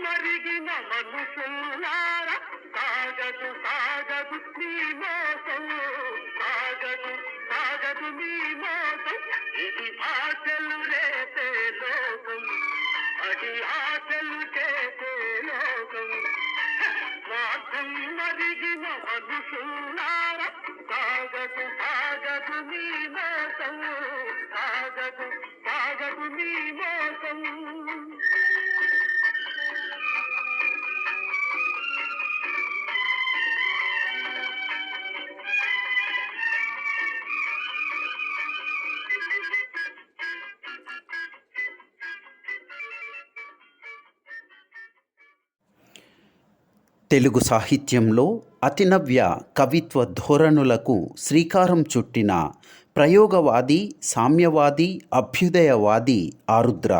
స్వార్థం మరిగిన మనుషులారా సాగదు సాగదు నీ మోసం. సాగదు సాగదు నీ మోసం. ఇది ఆశలు రేపే లోకం. అది ఆశలు చేసే లోకం. స్వార్థం మరిగిన మనుషులారా సాగదు సాగదు నీ మోసం. సాగదు సాగదు నీ మోసం. తెలుగు సాహిత్యంలో అతినవ్య కవిత్వ ధోరణులకు శ్రీకారం చుట్టిన ప్రయోగవాది సామ్యవాది అభ్యుదయవాది ఆరుద్ర.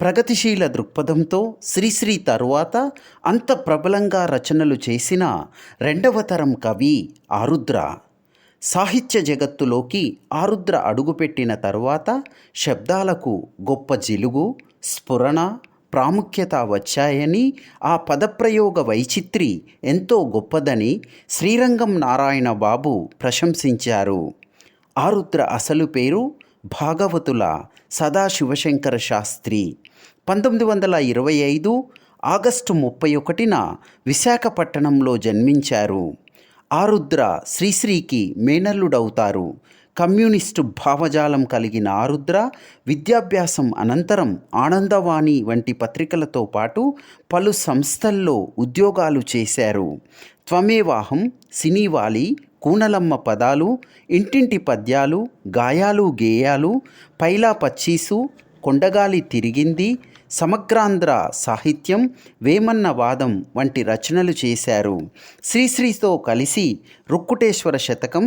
ప్రగతిశీల దృక్పథంతో శ్రీశ్రీ తరువాత అంత ప్రబలంగా రచనలు చేసిన రెండవ తరం కవి ఆరుద్ర. సాహిత్య జగత్తులోకి ఆరుద్ర అడుగుపెట్టిన తరువాత శబ్దాలకు గొప్ప జిలుగు స్ఫురణ ప్రాముఖ్యత వచ్చాయని ఆ పదప్రయోగ వైచిత్రి ఎంతో గొప్పదని శ్రీరంగం నారాయణ బాబు ప్రశంసించారు. ఆరుద్ర అసలు పేరు భాగవతుల సదాశివశంకర శాస్త్రి. పంతొమ్మిది వందల ఇరవై ఐదు ఆగస్టు ముప్పై ఒకటిన విశాఖపట్టణంలో జన్మించారు. ఆరుద్ర శ్రీశ్రీకి మేనల్లుడవుతారు. కమ్యూనిస్టు భావజాలం కలిగిన ఆరుద్ర విద్యాభ్యాసం అనంతరం ఆనందవాణి వంటి పత్రికలతో పాటు పలు సంస్థల్లో ఉద్యోగాలు చేశారు. త్వమేవాహం సినీవాలి కూనలమ్మ పదాలు ఇంటింటి పద్యాలు గాయాలు గేయాలు పైలా పచ్చీసు కొండగాలి తిరిగింది సమగ్రాంధ్ర సాహిత్యం వేమన్న వాదం వంటి రచనలు చేశారు. శ్రీశ్రీతో కలిసి రుక్కుటేశ్వర శతకం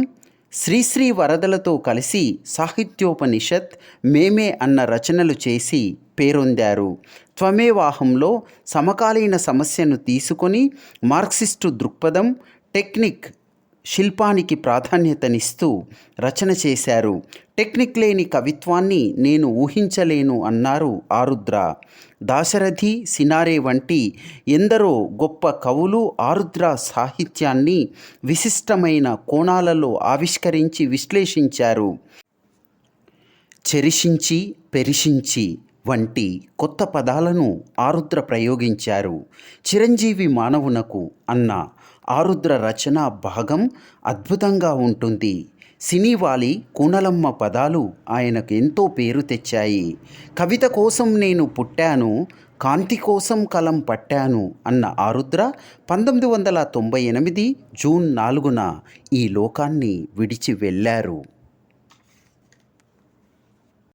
శ్రీశ్రీ వరదలతో కలిసి సాహిత్యోపనిషత్ మేమే అన్న రచనలు చేసి పేరొందారు. త్వమేవాహంలో సమకాలీన సమస్యను తీసుకొని మార్క్సిస్టు దృక్పథం టెక్నిక్ శిల్పానికి ప్రాధాన్యతనిస్తూ రచన చేశారు. టెక్నిక్ లేని కవిత్వాన్ని నేను ఊహించలేను అన్నారు ఆరుద్ర. దాశరథి సినారే వంటి ఎందరో గొప్ప కవులు ఆరుద్ర సాహిత్యాన్ని విశిష్టమైన కోణాలలో ఆవిష్కరించి విశ్లేషించారు. చెరిషించి పెరిషించి వంటి కొత్త పదాలను ఆరుద్ర ప్రయోగించారు. చిరంజీవి మానవునకు అన్న ఆరుద్ర రచన భాగం అద్భుతంగా ఉంటుంది. సినీవాలి కూనలమ్మ పదాలు ఆయనకు ఎంతో పేరు తెచ్చాయి. కవిత కోసం నేను పుట్టాను కాంతి కోసం కలం పట్టాను అన్న ఆరుద్ర పంతొమ్మిది వందల తొంభై ఎనిమిది జూన్ నాలుగున ఈ లోకాన్ని విడిచి వెళ్ళారు.